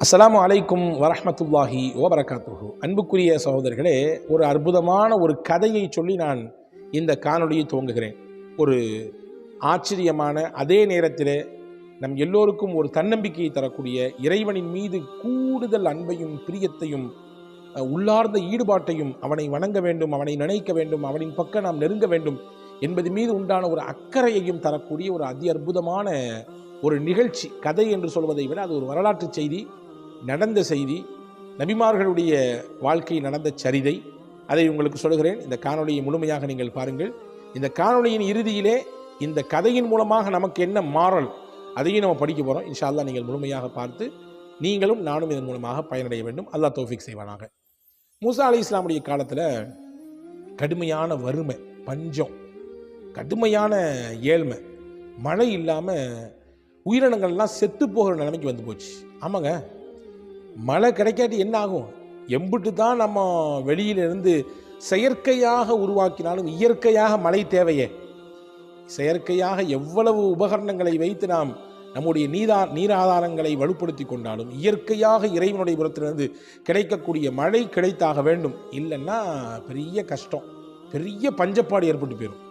அஸ்ஸலாமு அலைக்கும் வரஹமத்துல்லாஹி ஓபரகாத்துஹு அன்புக்குரிய சகோதரர்களே ஒரு அற்புதமான ஒரு கதையை சொல்லி நான் இந்த காணொலியை துவங்குகிறேன். ஒரு ஆச்சரியமான அதே நேரத்தில் நம் எல்லோருக்கும் ஒரு தன்னம்பிக்கையை தரக்கூடிய இறைவனின் மீது கூடுதல் அன்பையும் பிரியத்தையும் உள்ளார்ந்த ஈடுபாட்டையும் அவனை வணங்க வேண்டும் அவனை நினைக்க வேண்டும் அவனின் பக்கம் நாம் நெருங்க வேண்டும் என்பது மீது உண்டான ஒரு அக்கறையையும் தரக்கூடிய ஒரு அதி அற்புதமான ஒரு நிகழ்ச்சி கதை என்று சொல்வதை விட அது ஒரு வரலாற்று செய்தி. நடந்த செய்தி நபிமார்களுடைய வாழ்க்கையில் நடந்த சரிதை அதை உங்களுக்கு சொல்கிறேன் இந்த காணொலியை முழுமையாக நீங்கள் பாருங்கள். இந்த காணொலியின் இறுதியிலே இந்த கதையின் மூலமாக நமக்கு என்ன மாறல் அதையும் நம்ம படிக்க போகிறோம் இன்ஷா நீங்கள் முழுமையாக பார்த்து நீங்களும் நானும் இதன் மூலமாக பயனடைய வேண்டும். அல்லா தோஃபிக் செய்வானாக. மூசா அலி இஸ்லாமுடைய காலத்தில் கடுமையான வறுமை பஞ்சம் கடுமையான ஏழ்மை மழை இல்லாமல் உயிரினங்கள்லாம் செத்து போகிற நிலைமைக்கு வந்து போச்சு. ஆமாங்க. மழை கிடைக்காட்டி என்ன ஆகும்? எம்பிட்டு தான் நம்ம வெளியிலிருந்து செயற்கையாக உருவாக்கினாலும் இயற்கையாக மழை தேவையே. செயற்கையாக எவ்வளவு உபகரணங்களை வைத்து நாம் நம்முடைய நீதா நீராதாரங்களை வலுப்படுத்தி கொண்டாலும் இயற்கையாக இறைவனுடைய புறத்திலிருந்து கிடைக்கக்கூடிய மழை கிடைத்தாக வேண்டும். இல்லைன்னா பெரிய கஷ்டம். பெரிய பஞ்சப்பாடு ஏற்பட்டு போயிடும்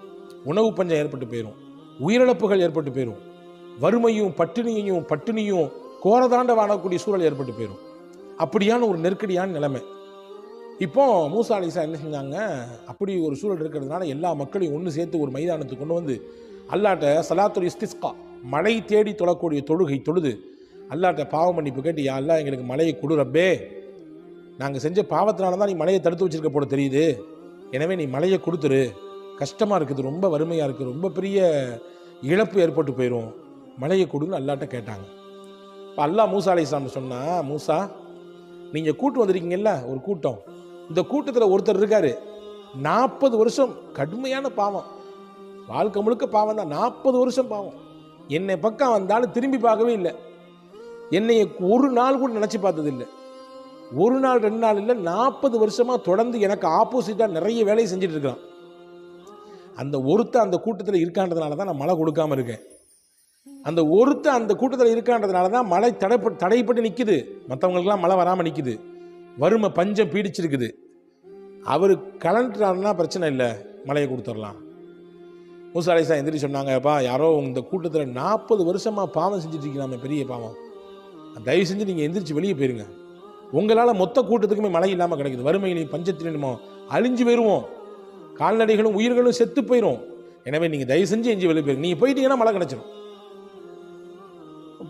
உணவு பஞ்சம் ஏற்பட்டு போயிடும் உயிரிழப்புகள் ஏற்பட்டு போயிடும் வறுமையும் பட்டினியையும் பட்டினியும் கோரதாண்ட வாழக்கூடிய சூழல் ஏற்பட்டு போயிடும் அப்படியான ஒரு நெருக்கடியான நிலைமை. இப்போ மூசா அலிசா என்ன செஞ்சாங்க? அப்படி ஒரு சூழல் இருக்கிறதுனால எல்லா மக்களையும் ஒன்று சேர்த்து ஒரு மைதானத்துக்கு கொண்டு வந்து அல்லாட்ட சலாத்துல் இஸ்திஸ்கா மழை தேடி தொழக்கூடிய தொழுகை தொழுது அல்லாட்ட பாவம் மன்னிப்பு கேட்டு யா அல்லா எங்களுக்கு மழையை கொடு ரப்பே. நாங்கள் செஞ்ச பாவத்தினால தான் நீ மழையை தடுத்து வச்சிருக்க போல தெரியுது. எனவே நீ மழையை கொடுத்துரு. கஷ்டமாக இருக்குது ரொம்ப வறுமையாக இருக்குது ரொம்ப பெரிய இழப்பு ஏற்பட்டு போயிடும் மழையை கொடுன்னு அல்லாட்ட கேட்டாங்க. இப்போ அல்லாஹ் மூசா அலிஸ்லாம் சொன்னால் மூசா நீங்கள் கூட்டு வந்திருக்கீங்கல்ல ஒரு கூட்டம். இந்த கூட்டத்தில் ஒருத்தர் இருக்காரு. நாற்பது வருஷம் கடுமையான பாவம். வாழ்க்கை முழுக்க பாவம் தான் நாற்பது வருஷம் பாவம். என்னை பக்கம் வந்தாலும் திரும்பி பார்க்கவே இல்லை. என்னை ஒரு நாள் கூட நினச்சி பார்த்தது இல்லை ஒரு நாள் ரெண்டு நாள் இல்லை நாற்பது வருஷமாக தொடர்ந்து எனக்கு ஆப்போசிட்டாக நிறைய வேலையை செஞ்சுட்டு இருக்கிறான். அந்த ஒருத்த அந்த கூட்டத்தில் இருக்கான்றதுனால தான் நான் மழை கொடுக்காம இருக்கேன். அந்த ஒருத்தர் அந்த கூட்டத்தில் இருக்கான்றதுனால தான் மழை தடைப்பட்டு தடைப்பட்டு நிற்குது மற்றவங்களுக்குலாம் மழை வராமல் நிற்குது வறுமை பஞ்சம் பீடிச்சிருக்குது. அவர் கலண்டுறாருன்னா பிரச்சனை இல்லை. மழையை கொடுத்துடலாம் மூசா அலிசா எந்திரி சொன்னாங்கப்பா யாரோ இந்த கூட்டத்தில் நாற்பது வருஷமாக பாவம் செஞ்சுட்டு இருக்கீங்க பெரிய பாவம். தயவு செஞ்சு நீங்கள் எந்திரிச்சு வெளியே போயிருங்க. உங்களால் மொத்த கூட்டத்துக்குமே மழை இல்லாமல் கிடைக்குது. வறுமையிலையும் பஞ்சத்தினுமோ அழிஞ்சு போயிடுவோம் கால்நடைகளும் உயிர்களும் செத்து போயிடும் எனவே நீங்கள் தயவு செஞ்சு எஞ்சி வெளியே போயிருங்க. நீங்கள் போயிட்டீங்கன்னா மழை கிடச்சிடும்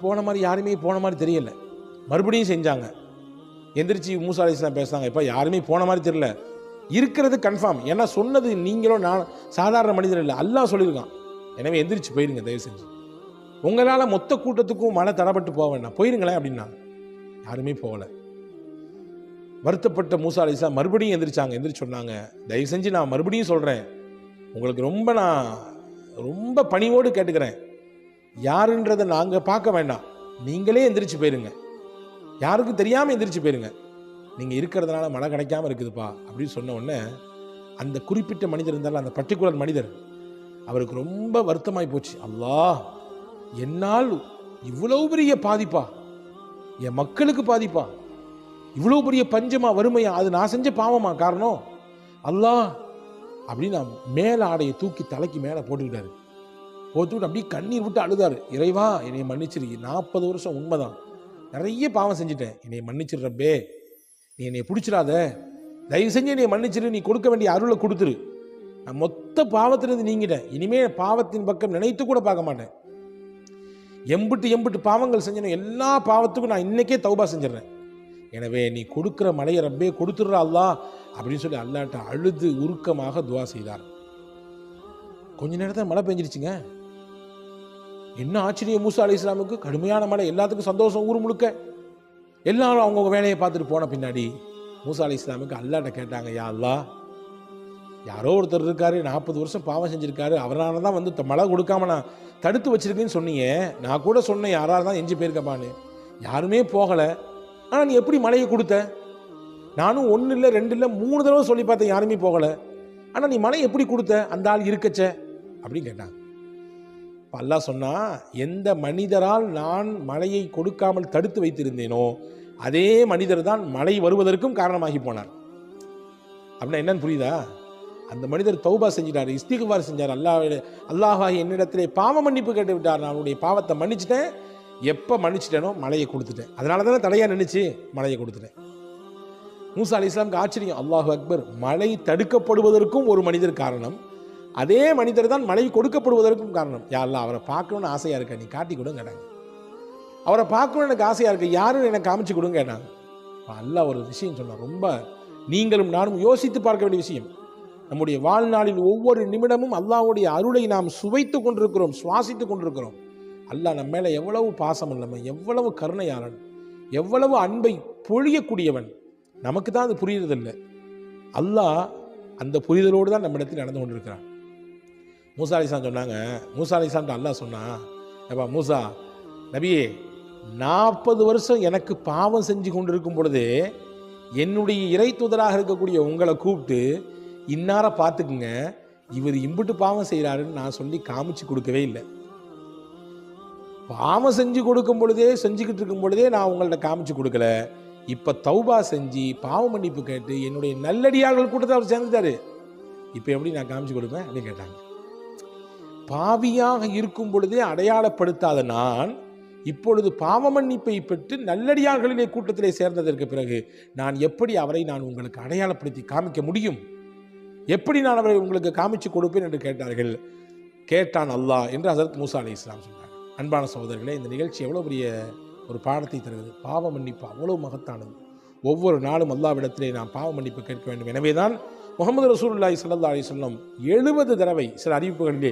போன மாதிரி யாருமே போன மாதிரி தெரியல. மறுபடியும் செஞ்சாங்க. எந்திரிச்சு மூசா அலிஸ்லாம் பேசுனாங்க இப்போ யாருமே போன மாதிரி தெரியல. இருக்கிறது கன்ஃபார்ம் ஏன்னா சொன்னது நீங்களும் நான் சாதாரண மனிதர் இல்லை அல்லா சொல்லியிருக்கான். எனவே எந்திரிச்சு போயிருங்க தயவு செஞ்சு. உங்களால் மொத்த கூட்டத்துக்கும் மழை தடப்பட்டு போக வேண்டாம். போயிருங்களேன் அப்படின்னாங்க. யாருமே போகலை. வருத்தப்பட்ட மூசா அலிசா மறுபடியும் எந்திரிச்சாங்க. எந்திரிச்சு சொன்னாங்க தயவு செஞ்சு நான் மறுபடியும் சொல்கிறேன் உங்களுக்கு ரொம்ப நான் ரொம்ப பணிவோடு கேட்டுக்கிறேன். யாருன்றதை நாங்கள் பார்க்க வேண்டாம். நீங்களே எந்திரிச்சு போயிருங்க. யாருக்கும் தெரியாமல் எந்திரிச்சு போயிருங்க. நீங்கள் இருக்கிறதுனால மழை கிடைக்காம இருக்குதுப்பா அப்படின்னு சொன்ன உடனே அந்த குறிப்பிட்ட மனிதர் இருந்தாலும் அந்த பர்டிகுலர் மனிதர் அவருக்கு ரொம்ப வருத்தமாய் போச்சு. அல்லாஹ் என்னால் இவ்வளவு பெரிய பாதிப்பா என் மக்களுக்கு பாதிப்பா இவ்வளோ பெரிய பஞ்சமா வறுமையா அது நான் செஞ்ச பாவமா காரணம்? அல்லாஹ் அப்படின்னு நான் மேல ஆடையை தூக்கி தலைக்கு மேலே போட்டுக்கிட்டாரு. போட்டுக்கிட்டு அப்படியே கண்ணீர் விட்டு அழுதாரு. இறைவா என்னை மன்னிச்சிரு. நாற்பது வருஷம் உண்மைதான். நிறைய பாவம் செஞ்சுட்டேன். என்னை மன்னிச்சிரு ரப்பே. நீ என்னை பிடிச்சிடாத. தயவு செஞ்சு என்னை மன்னிச்சிரு. நீ கொடுக்க வேண்டிய அருளை கொடுத்துரு. நான் மொத்த பாவத்திலிருந்து நீங்கிட்டேன். இனிமேல் பாவத்தின் பக்கம் நினைத்து கூட பார்க்க மாட்டேன். எம்பிட்டு எம்பிட்டு பாவங்கள் செஞ்சனும் எல்லா பாவத்துக்கும் நான் இன்னைக்கே தௌபா செஞ்சிடறேன். எனவே நீ கொடுக்குற மலையை ரப்பே கொடுத்துடுற அல்லா அப்படின்னு சொல்லி அல்லாட்ட அழுது உருக்கமாக துவா செய்தார். கொஞ்ச நேரத்தில் மழை பெஞ்சிருச்சுங்க. என்ன ஆச்சரியம்? மூசா அலி இஸ்லாமுக்கு கடுமையான மழை. எல்லாத்துக்கும் சந்தோஷம் ஊர் முழுக்க. எல்லாரும் அவங்கவுங்க வேலையை பார்த்துட்டு போன பின்னாடி மூசா அலி இஸ்லாமுக்கு அல்லாட்ட கேட்டாங்க யா அல்லா யாரோ ஒருத்தர் இருக்காரு நாற்பது வருஷம் பாவம் செஞ்சிருக்காரு. அவரால் தான் வந்து மழை கொடுக்காம நான் தடுத்து வச்சிருக்கேன்னு சொன்னீங்க. நான் கூட சொன்னேன் யாராக தான் எஞ்சி போயிருக்கப்பான்னு. யாருமே போகலை. ஆனால் நீ எப்படி மழையை கொடுத்த? நானும் ஒன்று இல்லை ரெண்டு இல்லை மூணு தடவை சொல்லி பார்த்தேன் யாருமே போகலை. ஆனால் நீ மழை எப்படி கொடுத்த? அந்த ஆள் இருக்கச்ச அப்படின்னு கேட்டாங்க. இப்ப அல்லாஹ் சொன்னா எந்த மனிதரால் நான் மழையை கொடுக்காமல் தடுத்து வைத்திருந்தேனோ அதே மனிதர் தான் மழை வருவதற்கும் காரணமாகி போனார். அப்படின்னா என்னன்னு புரியுதா? அந்த மனிதர் தௌபா செஞ்சிட்டார் இஸ்திகுபார் செஞ்சார். அல்லாஹ் அல்லாஹா என்னிடத்திலே பாவ மன்னிப்பு கேட்டு விட்டார் நான் அவனுடைய பாவத்தை மன்னிச்சிட்டேன். எப்போ மன்னிச்சிட்டேனோ மழையை கொடுத்துட்டேன். அதனால தானே தடையாக நினைச்சு மழையை கொடுத்துட்டேன். மூசா அலி இஸ்லாமுக்கு ஆச்சரியம். அல்லாஹு அக்பர் மழை தடுக்கப்படுவதற்கும் ஒரு மனிதர் காரணம். அதே மனிதர் தான் மனைவி கொடுக்கப்படுவதற்கும் காரணம். யாரெல்லாம் அவரை பார்க்கணும்னு ஆசையாக இருக்கா நீ காட்டி கொடுங்க கேட்டாங்க. அவரை பார்க்கணும்னு எனக்கு ஆசையாக இருக்கு யாரும் எனக்கு காமிச்சு கொடுங்க கேட்டாங்க. அல்லாஹ் ஒரு விஷயம் சொன்னார் ரொம்ப நீங்களும் நானும் யோசித்து பார்க்க வேண்டிய விஷயம். நம்முடைய வாழ்நாளில் ஒவ்வொரு நிமிடமும் அல்லாவுடைய அருளை நாம் சுவைத்து கொண்டிருக்கிறோம் சுவாசித்து கொண்டிருக்கிறோம். அல்லாஹ் நம்ம மேலே எவ்வளவு பாசம் இல்லாமல் எவ்வளவு கருணையாளன் எவ்வளவு அன்பை பொழியக்கூடியவன் நமக்கு தான் அது புரியறதில்லை. அல்லாஹ் அந்த புரிதலோடு தான் நம்மிடத்தில் நடந்து கொண்டிருக்கிறான். மூசா அலிசான் சொன்னாங்க. மூசா அலிசான் அல்லாஹ் சொன்னா. ஏப்பா மூசா நபியே நாற்பது வருஷம் எனக்கு பாவம் செஞ்சு கொண்டிருக்கும் பொழுது என்னுடைய இறை தூதராக இருக்கக்கூடிய உங்களை கூப்பிட்டு இன்னார பார்த்துக்குங்க இவர் இம்புட்டு பாவம் செய்கிறாருன்னு நான் சொல்லி காமிச்சு கொடுக்கவே இல்லை. பாவம் செஞ்சு கொடுக்கும் பொழுதே செஞ்சுக்கிட்டு இருக்கும் பொழுதே நான் உங்கள்ட்ட காமிச்சு கொடுக்கல. இப்போ தௌபா செஞ்சு பாவ மன்னிப்பு கேட்டு என்னுடைய நல்லடியார்கள் கூட்டத்தை அவர் சேர்ந்துட்டாரு. இப்போ எப்படி நான் காமிச்சு கொடுப்பேன் அப்படின்னு கேட்டாங்க. பாவியாக இருக்கும் பொழுதே அடையாளப்படுத்தாத நான் இப்பொழுது பாவ மன்னிப்பை பெற்று நல்லடியார்களிலே கூட்டத்திலே சேர்ந்ததற்கு பிறகு நான் எப்படி அவரை நான் உங்களுக்கு அடையாளப்படுத்தி காமிக்க முடியும்? எப்படி நான் அவரை உங்களுக்கு காமிச்சு கொடுப்பேன் என்று கேட்டார்கள். கேட்டான் அல்லாஹ் என்று ஹசரத் மூசா அலி இஸ்லாம் சொன்னார். அன்பான சகோதரர்களே இந்த நிகழ்ச்சி எவ்வளோ பெரிய ஒரு பாடத்தை தருகிறது. பாவ மன்னிப்பு அவ்வளோ மகத்தானது. ஒவ்வொரு நாளும் அல்லாவிடத்திலே நாம் பாவ மன்னிப்பு கேட்க வேண்டும். எனவே தான் முகமது ரசூல்லாய் சல்லா அலி சொல்லம் எழுபது தடவை சில அறிவிப்புகளிலே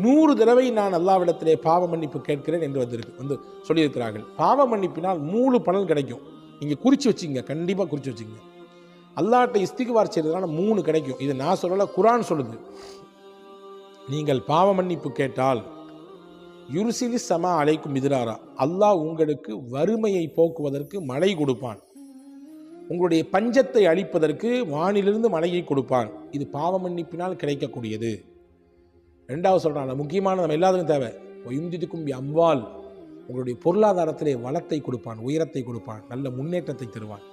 நூறு தடவை நான் அல்லாவிடத்திலே பாவ மன்னிப்பு கேட்கிறேன் என்று வந்திருக்கு வந்து சொல்லியிருக்கிறார்கள். பாவ மன்னிப்பினால் மூணு பலன் கிடைக்கும். நீங்கள் குறித்து வச்சுங்க கண்டிப்பாக குறித்து வச்சுங்க. அல்லாட்ட இஸ்திகுவார் செய்கிறதுனால மூணு கிடைக்கும். இது நான் சொல்லலை குரான் சொல்லுது. நீங்கள் பாவ மன்னிப்பு கேட்டால் யுருசிலி சமா அலைக்கும் எதிராரா அல்லாஹ் உங்களுக்கு வறுமையை போக்குவதற்கு மழை கொடுப்பான். உங்களுடைய பஞ்சத்தை அழிப்பதற்கு வானிலிருந்து மழையை கொடுப்பான். இது பாவ மன்னிப்பினால் கிடைக்கக்கூடியது. ரெண்டாவது சொல்கிறான் முக்கியமான நம்ம எல்லாத்துக்கும் தேவை. ஒயுந்திதுக்கும் அம்வால் உங்களுடைய பொருளாதாரத்திலே வளத்தை கொடுப்பான் உயரத்தை கொடுப்பான் நல்ல முன்னேற்றத்தை தருவான்.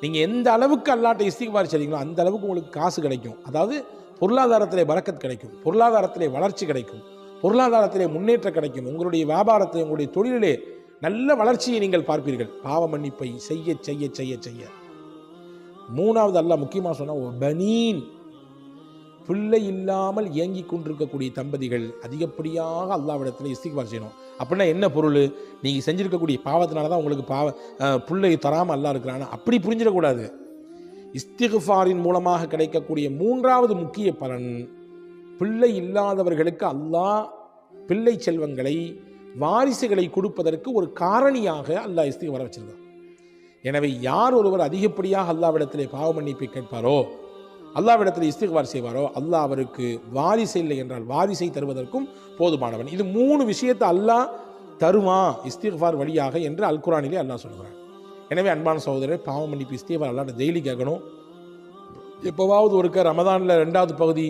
நீங்கள் எந்த அளவுக்கு அல்லாட்ட இஸ்திகுபார் செய்றீங்களோ அந்த அளவுக்கு உங்களுக்கு காசு கிடைக்கும். அதாவது பொருளாதாரத்திலே பறக்கத் கிடைக்கும் பொருளாதாரத்திலே வளர்ச்சி கிடைக்கும் பொருளாதாரத்திலே முன்னேற்றம் கிடைக்கும். உங்களுடைய வியாபாரத்தை உங்களுடைய தொழிலிலே நல்ல வளர்ச்சியை நீங்கள் பார்ப்பீர்கள். பாவ மன்னிப்பை செய்ய செய்ய செய்ய செய்ய. மூணாவது அல்லாஹ் முக்கியமாக சொன்னால் பனீன் பிள்ளை இல்லாமல் இயங்கிக் கொண்டிருக்கக்கூடிய தம்பதிகள் அதிகப்படியாக அல்லாவிடத்தில் இஸ்திக்பார் செய்யணும். அப்படின்னா என்ன பொருள்? நீங்கள் செஞ்சுருக்கக்கூடிய பாவத்தினால தான் உங்களுக்கு பாவ பிள்ளை தராமல் அல்லா இருக்கிறானா. அப்படி புரிஞ்சிடக்கூடாது. இஸ்திகுஃபாரின் மூலமாக கிடைக்கக்கூடிய மூன்றாவது முக்கிய பலன் பிள்ளை இல்லாதவர்களுக்கு அல்லாஹ் பிள்ளை செல்வங்களை வாரிசுகளை கொடுப்பதற்கு ஒரு காரணியாக அல்லாஹ் இஸ்திகுபாரை வச்சிருக்கான். எனவே யார் ஒருவர் அதிகப்படியாக அல்லாவிடத்திலே பாவ மன்னிப்பை கேட்பாரோ அல்லாவிடத்தில் இஸ்திகார் செய்வாரோ? அல்லாஹ் அவருக்கு வாரிசு இல்லை என்றால் வாரிசை தருவதற்கும் போதுமானவன். இது மூணு விஷயத்தை அல்லாஹ் தருவான் இஸ்திகார் வழியாக என்று அல்குரானிலே அல்லாஹ் சொல்கிறான். எனவே அன்பான சகோதரர் பாவ மன்னிப்பு இஸ்திகார் அல்லாட்ட டெய்லி கேட்கணும். எப்போவாவது ஒருக்க ரமதானில் ரெண்டாவது பகுதி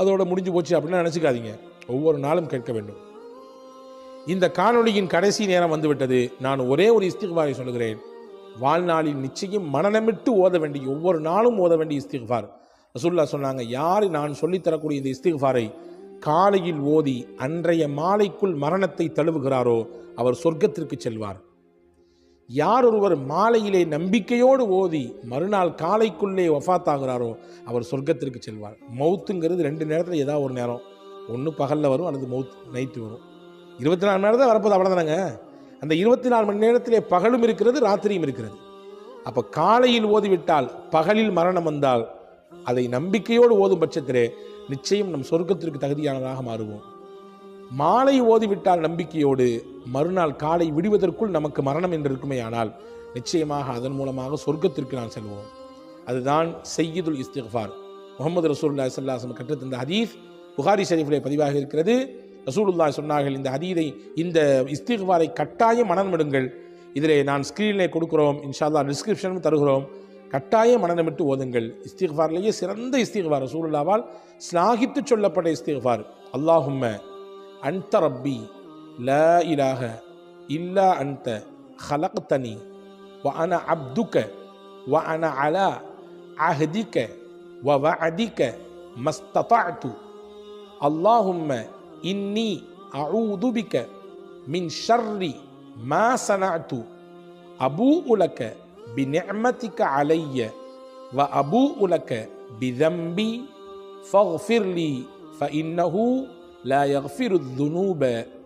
அதோட முடிஞ்சு போச்சு அப்படின்னு நினச்சிக்காதீங்க. ஒவ்வொரு நாளும் கேட்க வேண்டும். இந்த காணொளியின் கடைசி நேரம் வந்துவிட்டது. நான் ஒரே ஒரு இஸ்திகாரை சொல்கிறேன் வாழ்நாளில் நிச்சயம் மனநமிட்டு ஓத வேண்டிய ஒவ்வொரு நாளும் ஓத வேண்டிய இஸ்திகுபார் ரசூல்லா சொன்னாங்க யார் நான் சொல்லித் தரக்கூடிய இந்த இஸ்திகுபாரை காலையில் ஓதி அன்றைய மாலைக்குள் மரணத்தை தழுவுகிறாரோ அவர் சொர்க்கத்திற்கு செல்வார். யார் ஒருவர் மாலையிலே நம்பிக்கையோடு ஓதி மறுநாள் காலைக்குள்ளே ஒஃபாத்தாகிறாரோ அவர் சொர்க்கத்திற்கு செல்வார். மௌத்துங்கிறது ரெண்டு நேரத்தில் ஏதாவது ஒரு நேரம். ஒன்று பகலில் வரும் அல்லது மவுத் நைட்டு வரும். இருபத்தி நாலு மணி நேரம் தான் வரப்போது அவ்வளோதானங்க அந்த இருபத்தி நாலு மணி நேரத்திலே பகலும் இருக்கிறது ராத்திரியும் இருக்கிறது. அப்போ காலையில் ஓதிவிட்டால் பகலில் மரணம் வந்தால் அதை நம்பிக்கையோடு ஓதும் பட்சத்திலே நிச்சயம் நம் சொர்க்கத்திற்கு தகுதியானதாக மாறுவோம். மாலை ஓதிவிட்டால் நம்பிக்கையோடு மறுநாள் காலை விடுவதற்குள் நமக்கு மரணம் என்று இருக்குமே ஆனால் நிச்சயமாக அதன் மூலமாக சொர்க்கத்திற்கு நாம் செல்வோம். அதுதான் செய்யுதுல் இஸ்திஃபார் முகமது ரசூல்லா சல்லாசம் கற்றுத்தந்த ஹதீஸ். புகாரி ஷரீஃபிலே பதிவாக இருக்கிறது. ரசூலுல்லா சொன்னார்கள் இந்த ஹதீதை இந்த இஸ்திஃபாரை கட்டாயம் மனமிடுங்கள் இதில் நான் ஸ்க்ரீனில் கொடுக்குறோம் இன்ஷால்லா டிஸ்கிரிப்ஷனும் தருகிறோம். கட்டாயம் மனநமிட்டு ஓதுங்கள். இஸ்திஃபார்லேயே சிறந்த இஸ்திஃபார் ரசூலுல்லாவால் ஸ்லாகித்து சொல்லப்பட்ட இஸ்திஃபார் அல்லாஹும்ம அன்த ரப்பி ல இலாக இல்லா அன்த ஹலக்தனி வ அன அப்துக்க வ அன அலா அஹதிக்க வ வ அதிக்க மஸ்ததாத்து அல்லாஹும்ம இன்னி அவுதுபிக்க மின் ஷர்ரி மா சனாத்து அபூ உலக்க பிநெமத்திக்க அலைய. வ அபூ உலக்க பிதம்பி ஃபஃபிர்லி ஃப இன்னஹூ லா யஃபிரு துனூப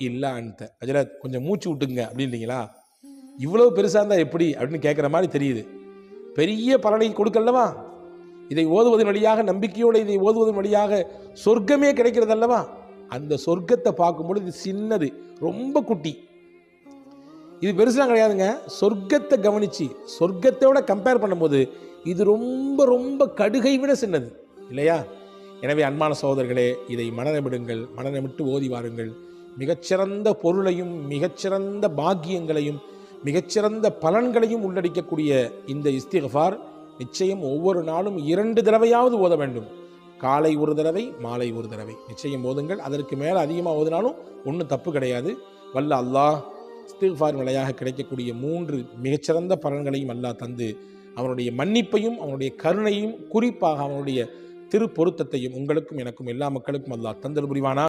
இல்லா அந்த அஜரத் கொஞ்சம் மூச்சு விட்டுங்க அப்படின்றீங்களா? இவ்வளோ பெருசாக இருந்தால் எப்படி அப்படின்னு கேட்குற மாதிரி தெரியுது. பெரிய பலனை கொடுக்கல்லவா? இதை ஓதுவதன் வழியாக நம்பிக்கையோடு இதை ஓதுவதன் வழியாக சொர்க்கமே கிடைக்கிறது அல்லவா அந்த சொர்க்கத்தை பார்க்கும்பொழுது இது சின்னது ரொம்ப குட்டி. இது பெருசுலாம் கிடையாதுங்க. சொர்க்கத்தை கவனிச்சு சொர்க்கத்தோட கம்பேர் பண்ணும்போது இது ரொம்ப ரொம்ப கடுகை விட சின்னது. இல்லையா? எனவே அன்பான சகோதரர்களே இதை மனநமிடுங்கள் மனநமிட்டு ஓதி வாருங்கள். மிகச்சிறந்த பொருளையும் மிகச்சிறந்த பாக்கியங்களையும் மிகச்சிறந்த பலன்களையும் உள்ளடக்கக்கூடிய இந்த இஸ்திகஃபார் நிச்சயம் ஒவ்வொரு நாளும் இரண்டு தடவையாவது ஓத வேண்டும். காலை ஒரு தடவை மாலை ஒரு தடவை. நிச்சயம் ஓதுங்கள். அதற்கு மேலே அதிகமாக ஓதினாலும் ஒன்றும் தப்பு கிடையாது. வல்ல அல்லாஹ் இஸ்திஃபார் நிலையாக கிடைக்கக்கூடிய மூன்று மிகச்சிறந்த பலன்களையும் அல்லாஹ் தந்து அவனுடைய மன்னிப்பையும் அவனுடைய கருணையும் குறிப்பாக அவனுடைய திருப்பொருத்தத்தையும் உங்களுக்கும் எனக்கும் எல்லா மக்களுக்கும் அல்லாஹ் தந்தல் புரிவானா?